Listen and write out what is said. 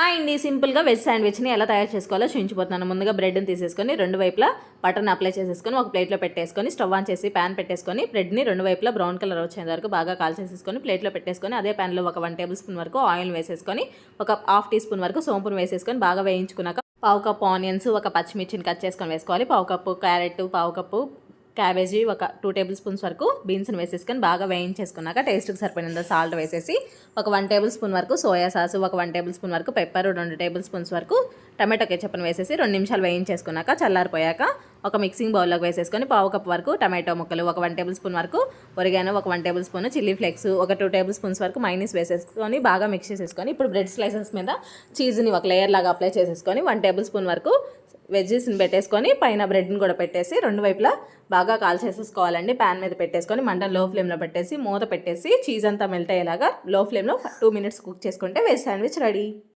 Hi అండి. సింపుల్గా veg శాండ్విచ్ని ఎలా తయారు చేసుకోవాలో చూపించిపోతున్నాను ముందుగా బ్రెడ్ని తీసేసుకొని రెండు వైపులా బటర్ని అప్లై చేసేసుకొని ఒక ప్లేట్లో పెట్టేసుకొని స్టవ్ ఆన్ చేసి ప్యాన్ పెట్టేసుకొని బ్రెడ్ని రెండు వైపులా బ్రౌన్ కలర్ వచ్చేంత వరకు బాగా కాల్ చేసేసుకొని ప్లేట్లో పెట్టేసుకొని అదే ప్యాన్లో ఒక వన్ టేబుల్ స్పూన్ వరకు ఆయిల్ వేసేసుకొని ఒక హాఫ్ టీ స్పూన్ వరకు సోంపును వేసేసుకొని బాగా వేయించుకున్నాక పావు కప్పు ఆనియన్స్ ఒక పచ్చిమిర్చిని కట్ చేసుకొని వేసుకోవాలి. పావు కప్పు క్యారెట్ పావు కప్పు క్యాబేజీ ఒక టూ టేబుల్ స్పూన్స్ వరకు బీన్స్ని వేసేసుకొని బాగా వేయించేసుకున్నాక టేస్ట్కి సరిపడినంత సాల్ట్ వేసేసి ఒక వన్ టేబుల్ స్పూన్ వరకు సోయా సాస్ ఒక వన్ టేబుల్ స్పూన్ వరకు పెప్పర్ రెండు టేబుల్ స్పూన్స్ వరకు టమాటో కెచప్ని వేసేసి రెండు నిమిషాలు వేయించేసుకున్నాక చల్లారిపోయాక ఒక మిక్సింగ్ బౌల్లోకి వేసేసుకొని పావు కప్ వరకు టమాటో ముక్కలు ఒక వన్ టేబుల్ స్పూన్ వరకు ఒరిగాను ఒక one tablespoon chilli flakes ఒక టూ టేబుల్ స్పూన్స్ వరకు మైనస్ వేసేసుకొని బాగా మిక్స్ చేసేసుకొని ఇప్పుడు బ్రెడ్ స్లైసెస్ మీద చీజ్ని ఒక లేయర్ లాగా అప్లై చేసేసుకొని వన్ టేబుల్ స్పూన్ వరకు వెజ్జెస్ని పెట్టేసుకొని పైన బ్రెడ్ని కూడా పెట్టేసి రెండు వైపులా బాగా కాల్ చేసేసుకోవాలండి ప్యాన్ మీద పెట్టేసుకొని మంట లో ఫ్లేమ్లో పెట్టేసి మూత పెట్టేసి చీజ్ అంతా మెల్ట్ అయ్యేలాగా లో ఫ్లేమ్లో టూ మినిట్స్ కుక్ చేసుకుంటే వెజ్ శాండ్విచ్ రెడీ.